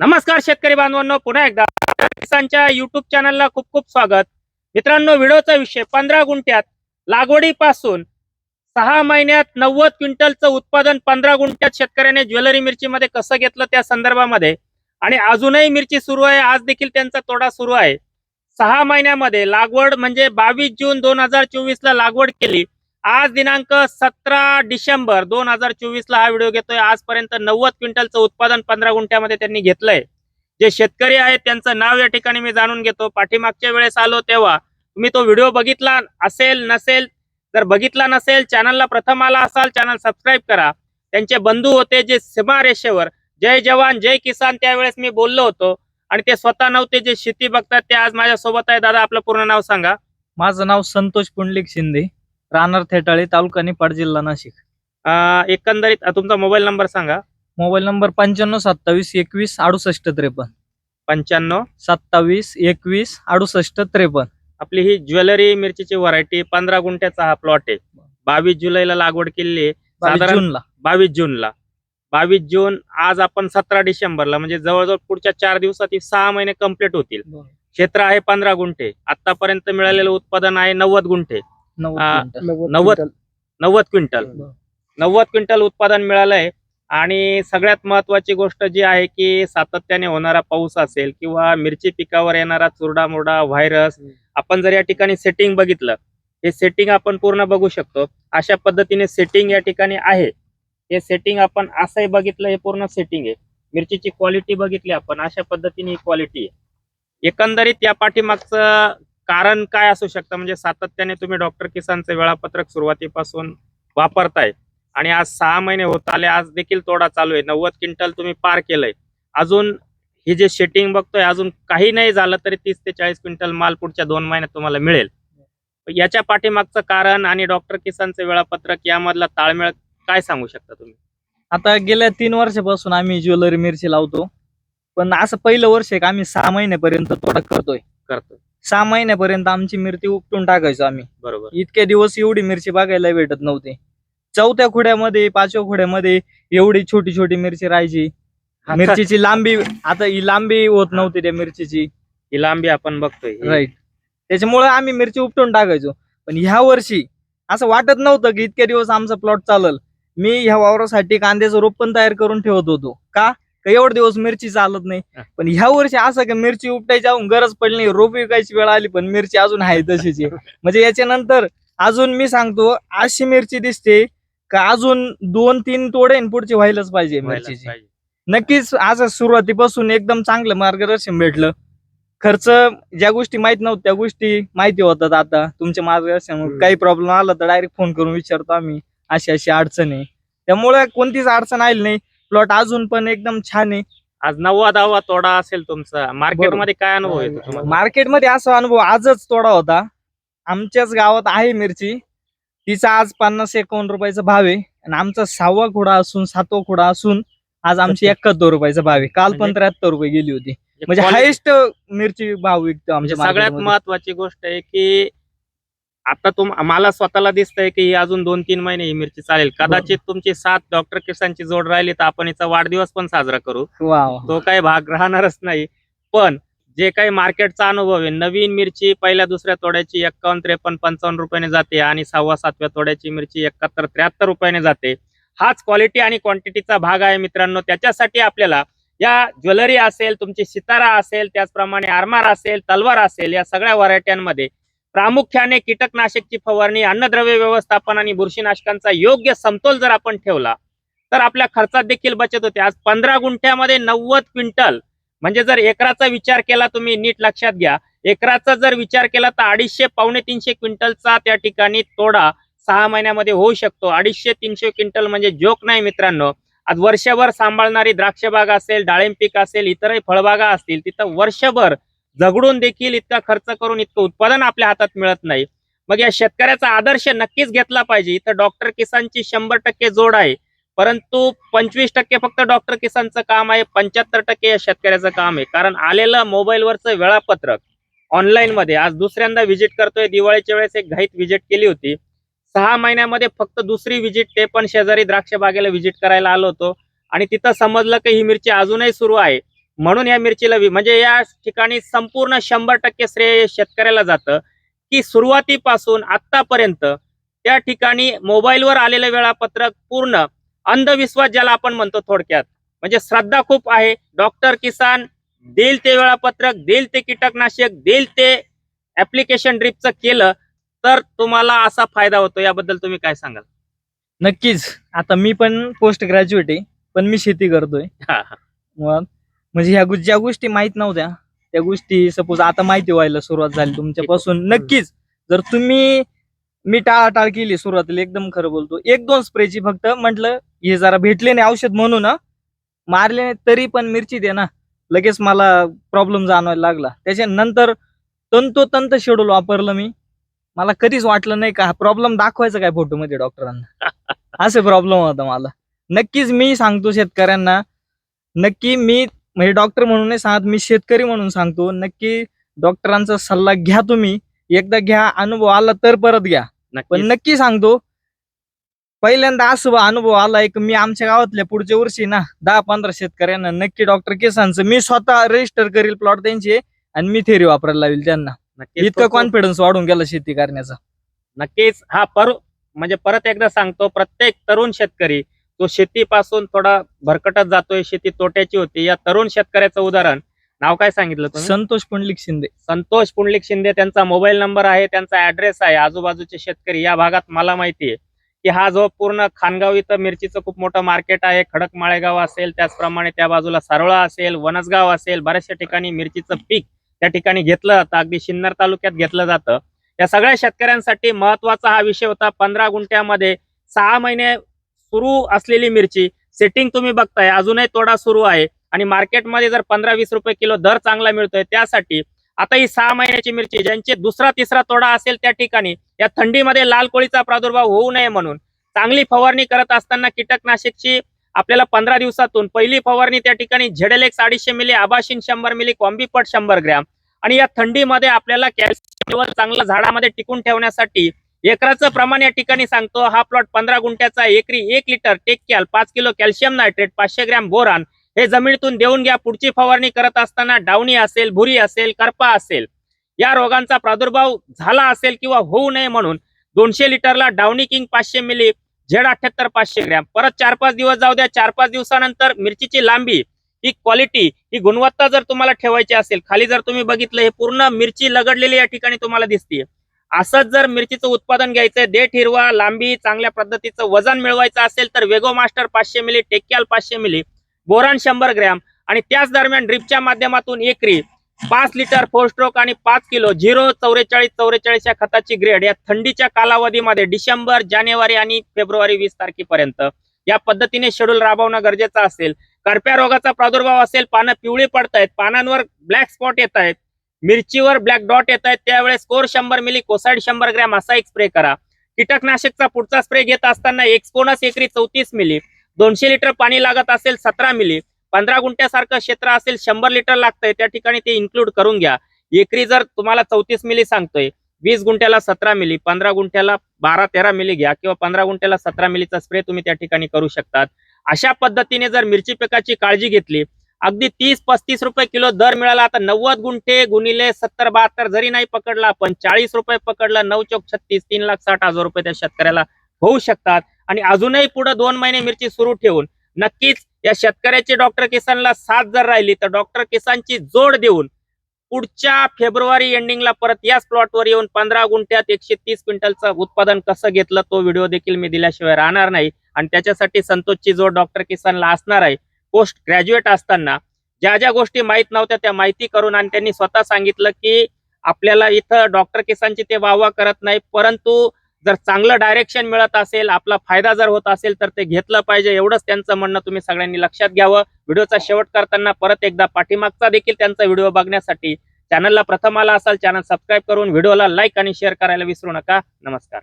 नमस्कार शेतकरी बांधवांनो पुन्हा एकदा किसानच्या युट्यूब चॅनलला खूप खूप स्वागत. मित्रांनो व्हिडिओचा विषय पंधरा गुंठ्यात लागवडीपासून सहा महिन्यात नव्वद क्विंटलचं उत्पादन पंधरा गुंठ्यात शेतकऱ्याने ज्वेलरी मिरचीमध्ये कसं घेतलं त्या संदर्भामध्ये? आणि अजूनही मिरची सुरू आहे आज देखील त्यांचा तोडा सुरू आहे. सहा महिन्यामध्ये लागवड म्हणजे बावीस जून दोन हजार चोवीस ला लागवड केली. आज दिनांक सतरा डिसेंबर दोन हजार चोवीस ला हा व्हिडिओ घेतोय. आजपर्यंत नव्वद क्विंटलचं उत्पादन पंधरा गुंठ्यामध्ये त्यांनी घेतलंय. जे शेतकरी आहेत त्यांचं नाव या ठिकाणी मी जाणून घेतो. पाठीमागच्या वेळेस आलो तेव्हा तुम्ही तो व्हिडिओ बघितला असेल नसेल जर बघितला नसेल चॅनलला प्रथम आला असाल चॅनल सबस्क्राईब करा. त्यांचे बंधू होते जे सीमारेषेवर जय जवान जय किसान त्यावेळेस मी बोललो होतो. आणि ते स्वतः नव्हते जे शेती बघतात ते आज माझ्या सोबत आहे दादा आपलं पूर्ण नाव सांगा. माझं नाव संतोष पुंडलिक शिंदे. राहणार थेटाळे तालुका निपाड जिल्हा नाशिक. अं, एकंदरीत तुमचा मोबाईल नंबर सांगा. मोबाईल नंबर पंच्याण्णव सत्तावीस एकवीस अडुसष्ट त्रेपन्न. पंच्याण्णव. सत्तावीस एकवीस अडुसष्ट त्रेपन्न. आपली ही ज्वेलरी मिरचीची व्हरायटी पंधरा गुंठ्याचा हा प्लॉट आहे. बावीस जुलैला लागवड केलेली आहे. बावीस साधारण- जूनला. बावीस जूनला. बावीस जून आज आपण सतरा डिसेंबरला म्हणजे जवळजवळ पुढच्या चार दिवसात ही सहा महिने कंप्लीट होतील. क्षेत्र आहे पंधरा गुंठे. आतापर्यंत मिळालेलं उत्पादन आहे नव्वद गुंठे. आ. नव्वद नव्वद क्विंटल. नव्वद क्विंटल. उत्पादन मिळालंय. आणि सगळ्यात महत्वाची गोष्ट जी आहे की सातत्याने होणारा पाऊस असेल किंवा मिरची पिकावर येणारा चुरडा मुरडा व्हायरस आपण जर या ठिकाणी सेटिंग बघितलं हे सेटिंग आपण पूर्ण बघू शकतो. अशा पद्धतीने सेटिंग या ठिकाणी आहे. हे सेटिंग आपण असंही बघितलं हे पूर्ण सेटिंग आहे. मिरचीची क्वालिटी बघितली आपण अशा पद्धतीने ही क्वालिटी आहे. एकंदरीत या पाठीमागचं कारण काय असू शकतं? म्हणजे सातत्याने तुम्ही डॉक्टर किसानचं वेळापत्रक सुरुवातीपासून वापरताय आणि आज सहा महिने होत आले आज देखील तोडा चालू आहे. नव्वद क्विंटल तुम्ही पार केलंय. अजून हे जे शेटिंग बघतोय अजून काही नाही झालं तरी तीस ते चाळीस क्विंटल माल पुढच्या दोन महिन्यात तुम्हाला मिळेल. याच्या पाठीमागचं कारण आणि डॉक्टर किसानचं वेळापत्रक यामधला ताळमेळ काय सांगू शकता तुम्ही? आता गेल्या तीन वर्षापासून आम्ही ज्वेलरी मिरची लावतो. पण असं पहिलं वर्ष आहे का आम्ही सहा महिन्यापर्यंत तोडा करतोय. करतो सहा महिन्यापर्यंत आमची मिरची उपटून टाकायचो आम्ही. बरोबर. इतके दिवस एवढी मिरची बघायला भेटत नव्हती. चौथ्या खुड्यामध्ये पाचव्या खुड्यामध्ये एवढी छोटी छोटी मिरची राहायची. मिरचीची लांबी आता ही लांबी होत नव्हती त्या मिरचीची. ही लांबी आपण बघतोय. राईट त्याच्यामुळे आम्ही मिरची उपटून टाकायचो. पण ह्या वर्षी असं वाटत नव्हतं की इतके दिवस आमचा प्लॉट चालल. मी ह्या वावरासाठी कांद्याचं रोप पण तयार करून ठेवत होतो. का? का एवढे दिवस मिरची चालत नाही. पण ह्या वर्षी असं की मिरची उपटायची अजून गरज पडली नाही. रोप विकायची वेळ आली पण मिरची अजून आहे तशीच. म्हणजे याच्यानंतर अजून मी सांगतो अशी मिरची दिसते का अजून दोन तीन तोडे पुढची व्हायलाच पाहिजे मिरचीची. नक्कीच आज सुरुवातीपासून एकदम चांगलं मार्गदर्शन भेटलं. खर्च ज्या गोष्टी माहीत नव्हत्या त्या गोष्टी माहिती होतात आता. तुमच्या मार्गदर्शन. काही प्रॉब्लेम आला तर डायरेक्ट फोन करून विचारतो आम्ही. अशी अशी अडचण आहे. त्यामुळे कोणतीच अडचण आली नाही. प्लॉट अजून पण एकदम छान आहे. आज नव्वा दहावा तोडा असेल तुमचा. मार्केटमध्ये काय अनुभव येतो तुम्हाला मार्केटमध्ये असा अनुभव आजच तोडा होता. आमच्याच गावात आहे मिरची. तिचा आज पन्नास एकावन्न रुपयाचा भाव आहे. आणि आमचा सहावा खोडा असून सातवा खोडा असून आज आमची एकाहत्तर रुपयाचा भाव आहे. काल पण म्हणजे- त्र्याहत्तर रुपये गेली होती. म्हणजे quality- हायेस्ट मिरची भाव विकतो म्हणजे आमच्या सगळ्यात market मध्ये. महत्वाची गोष्ट आहे की आता तुम मला स्वतःला दिसतंय की ही अजून दोन तीन महिने ही मिरची चालेल. कदाचित तुमची सात डॉक्टर किसानची जोड राहिली तर आपण हिचा वाढदिवस पण साजरा करू. तो काही भाग राहणारच नाही. पण जे काही मार्केटचा अनुभव आहे नवीन मिरची पहिल्या दुसऱ्या तोड्याची एक्कावन्न त्रेपन्न पंचावन्न रुपयाने जाते आणि सहावा सातव्या तोड्याची मिरची एकाहत्तर त्र्याहत्तर रुपयाने जाते. हाच क्वालिटी आणि क्वांटिटीचा भाग आहे मित्रांनो. त्याच्यासाठी आपल्याला या ज्वेलरी असेल तुमची सितारा असेल त्याचप्रमाणे आरमार असेल तलवार असेल या सगळ्या व्हरायट्यांमध्ये प्रामुख्याने कीटकनाशकची फवारणी अन्नद्रव्य व्यवस्थापन आणि बुरशीनाशकांचा योग्य समतोल जर आपण ठेवला तर आपल्या खर्चात देखील बचत होते. आज पंधरा गुंठ्यामध्ये नव्वद क्विंटल. म्हणजे जर एकराचा विचार केला तुम्ही नीट लक्षात घ्या. एकराचा जर विचार केला तर अडीचशे पावणे तीनशे क्विंटलचा त्या ठिकाणी तोडा सहा महिन्यामध्ये होऊ शकतो. अडीचशे तीनशे क्विंटल म्हणजे जोक नाही मित्रांनो. आज वर्षभर सांभाळणारी द्राक्षबाग असेल डाळिंब पीक असेल इतरही फळबागा असतील तिथं वर्षभर झगडून देखील इतका खर्च करून इतकं उत्पादन आपल्या हातात मिळत नाही. मग या शेतकऱ्याचा आदर्श नक्कीच घेतला पाहिजे. इथं डॉक्टर किसानची शंभर टक्के जोड आहे. परंतु पंचवीस टक्के फक्त डॉक्टर किसानचं काम आहे. पंच्याहत्तर टक्के या शेतकऱ्याचं काम आहे. कारण आलेलं मोबाईलवरचं वेळापत्रक ऑनलाईन मध्ये आज दुसऱ्यांदा व्हिजिट करतोय. दिवाळीच्या वेळेस एक घाईत व्हिजिट केली होती. सहा महिन्यामध्ये फक्त दुसरी व्हिजिट ते पण शेजारी द्राक्ष बागेला व्हिजिट करायला आलो होतो. आणि तिथं समजलं की ही मिरची अजूनही सुरू आहे. म्हणून या मिरचीला म्हणजे या ठिकाणी संपूर्ण शंभर टक्के श्रेय शेतकऱ्याला जातं. की सुरुवातीपासून आतापर्यंत त्या ठिकाणी मोबाईलवर आलेलं वेळापत्रक पूर्ण अंधविश्वास ज्याला आपण म्हणतो थोडक्यात. म्हणजे श्रद्धा खूप आहे. डॉक्टर किसान देईल ते वेळापत्रक देईल ते कीटकनाशक देईल ते ऍप्लिकेशन ड्रिपचं केलं तर तुम्हाला असा फायदा होतो. याबद्दल तुम्ही काय सांगाल? नक्कीच. आता मी पण पोस्ट ग्रॅज्युएट आहे पण मी शेती करतोय. म्हणजे ह्या ज्या गोष्टी माहीत नव्हत्या त्या गोष्टी सपोज आता माहिती व्हायला सुरुवात झाली तुमच्यापासून. नक्कीच जर तुम्ही मी टाळाटाळ केली सुरुवातीला एकदम खरं बोलतो. एक दोन स्प्रेची फक्त म्हटलं हे जरा भेटले नाही औषध म्हणून हं. मारले नाही तरी पण मिरची दे ना. लगेच मला प्रॉब्लेम जाणवायला लागला. त्याच्यानंतर तंतोतंत शेड्यूल वापरलं मी. मला कधीच वाटलं नाही का हा प्रॉब्लेम दाखवायचा काय फोटोमध्ये डॉक्टरांना असे प्रॉब्लेम होता मला. नक्कीच मी सांगतो शेतकऱ्यांना नक्की मी म्हणजे डॉक्टर म्हणून नाही सांगत मी शेतकरी म्हणून सांगतो. नक्की डॉक्टरांचा सल्ला घ्या तुम्ही. एकदा घ्या अनुभव आला तर परत घ्या. पण नक्की सांगतो पहिल्यांदा असं अनुभव आला एक मी आमच्या गावातल्या पुढच्या वर्षी ना दहा पंधरा शेतकऱ्यांना नक्की डॉक्टर केसांचं मी स्वतः रजिस्टर करील प्लॉट त्यांचे आणि मी थेरी वापरायला लावेल त्यांना. इतका कॉन्फिडन्स वाढून गेला शेती करण्याचा. नक्कीच. हा पर म्हणजे परत एकदा सांगतो प्रत्येक तरुण शेतकरी तो शेतीपासून थोडा भरकटत जातोय शेती तोट्याची होती. या तरुण शेतकऱ्याचं उदाहरण. नाव काय सांगितलं तुम्ही? संतोष पुंडलिक शिंदे. संतोष पुंडलिक शिंदे त्यांचा मोबाईल नंबर आहे त्यांचा ऍड्रेस आहे आजूबाजूचे शेतकरी. या भागात मला माहिती आहे की हा जो पूर्ण खानगाव इथं मिरचीचं खूप मोठं मार्केट आहे खडक माळेगाव असेल त्याचप्रमाणे त्या बाजूला सारोळा असेल वनसगाव असेल बऱ्याचशा ठिकाणी मिरचीचं पीक त्या ठिकाणी घेतलं जातं. अगदी सिन्नर तालुक्यात घेतलं जातं. या सगळ्या शेतकऱ्यांसाठी महत्त्वाचा हा विषय होता पंधरा गुंठ्यामध्ये सहा महिने सुरू असलेली मिरची. सेटिंग तुम्ही बघताय अजूनही तोडा सुरू आहे. आणि मार्केटमध्ये जर पंधरा वीस रुपये किलो दर चांगला मिळतोय त्यासाठी आता ही सहा महिन्याची मिरची ज्यांचे दुसरा तिसरा तोडा असेल त्या ठिकाणी या थंडीमध्ये लाल कोळीचा प्रादुर्भाव होऊ नये म्हणून चांगली फवारणी करत असताना कीटकनाशकची आपल्याला पंधरा दिवसातून पहिली फवारणी त्या ठिकाणी झेडेलेक्स अडीचशे मिली आबाशिन शंभर मिली कॉम्बीपट शंभर ग्रॅम. आणि या थंडीमध्ये आपल्याला कॅल्शियम लेवल चांगलं झाडामध्ये टिकून ठेवण्यासाठी एकराचं प्रमाण या ठिकाणी सांगतो. हा प्लॉट पंधरा गुंठ्याचा एकरी एक लिटर टेक्कॅल पाच किलो कॅल्शियम नायट्रेट पाचशे ग्रॅम बोरान. हे जमिनीतून देऊन घ्या. पुढची फवारणी करत असताना डावणी असेल भुरी असेल करपा असेल. या रोगांचा प्रादुर्भाव झाला असेल किंवा होऊ नये म्हणून दोनशे लिटरला डावणी किंग पाचशे मिली झेड अठ्याहत्तर पाचशे ग्रॅम. परत चार पाच दिवस जाऊ द्या. चार पाच दिवसानंतर मिरचीची लांबी ही क्वालिटी ही गुणवत्ता जर तुम्हाला ठेवायची असेल खाली जर तुम्ही बघितलं हे पूर्ण मिरची लगडलेली या ठिकाणी तुम्हाला दिसते असंच जर मिरचीचं उत्पादन घ्यायचंय देठ हिरवा लांबी चांगल्या पद्धतीचं वजन मिळवायचं असेल तर वेगो मास्टर पाचशे मिली टेक्याल पाचशे मिली बोरान शंभर ग्रॅम. आणि त्याच दरम्यान ड्रिपच्या माध्यमातून एकरी पाच लिटर फोर स्ट्रोक आणि पाच किलो झिरो चौवेचाळीस चौवेचाळीस या खताची ग्रेड या थंडीच्या कालावधीमध्ये डिसेंबर जानेवारी आणि फेब्रुवारी वीस तारखेपर्यंत. या पद्धतीने शेड्यूल राबवणं गरजेचं असेल. करप्या रोगाचा प्रादुर्भाव असेल पानं पिवळी पडतायत पानांवर ब्लॅक स्पॉट येत आहेत मिरचीवर ब्लॅक डॉट येत आहेत. त्यावेळेस कोर शंभर मिली कोसाईड शंभर ग्रॅम असा एक स्प्रे करा. कीटकनाशकचा पुढचा स्प्रे घेत असताना एक्सपोनस एकरी चौतीस मिली दोनशे लिटर पाणी लागत असेल सतरा मिली पंधरा गुंठ्यासारखं क्षेत्र असेल शंभर लिटर लागतंय. त्या ठिकाणी ते इन्क्लूड करून घ्या. एकरी जर तुम्हाला चौतीस मिली सांगतोय वीस गुंठ्याला सतरा मिली पंधरा गुंठ्याला बारा तेरा मिली घ्या किंवा पंधरा गुंठ्याला सतरा मिलीचा स्प्रे तुम्ही त्या ठिकाणी करू शकतात. अशा पद्धतीने जर मिरची पिकाची काळजी घेतली अगदी तीस पस्तीस रुपये किलो दर मिळाला. आता नव्वद गुंठे गुणिले सत्तर बहात्तर जरी नाही पकडला पण चाळीस रुपये पकडला नऊ चौक छत्तीस तीन लाख साठ हजार रुपये त्या शेतकऱ्याला होऊ शकतात. आणि अजूनही पुढे दोन महिने मिरची सुरू ठेवून नक्कीच या शेतकऱ्याची डॉक्टर किसानला साथ जर राहिली तर डॉक्टर किसानची जोड देऊन पुढच्या फेब्रुवारी एंडिंगला परत याच प्लॉटवर येऊन पंधरा गुंठ्यात एकशे तीस क्विंटलचं उत्पादन कसं घेतलं तो व्हिडिओ देखील मी दिल्याशिवाय राहणार नाही. आणि त्याच्यासाठी संतोषची जोड डॉक्टर किसानला असणार आहे. पोस्ट ग्रॅज्युएट असताना ज्या ज्या गोष्टी माहीत नव्हत्या त्या माहिती करून आणि त्यांनी स्वतः सांगितलं की आपल्याला इथं डॉक्टर किसानची ते वाहवा करत नाही परंतु जर चांगलं डायरेक्शन मिळत असेल आपला फायदा जर होत असेल तर ते घेतलं पाहिजे. एवढंच त्यांचं म्हणणं तुम्ही सगळ्यांनी लक्षात घ्यावं. व्हिडिओचा शेवट करताना परत एकदा पाठीमागचा देखील त्यांचा व्हिडिओ बघण्यासाठी चॅनलला प्रथम आला असाल चॅनल सबस्क्राईब करून व्हिडिओला लाईक आणि शेअर करायला विसरू नका. नमस्कार.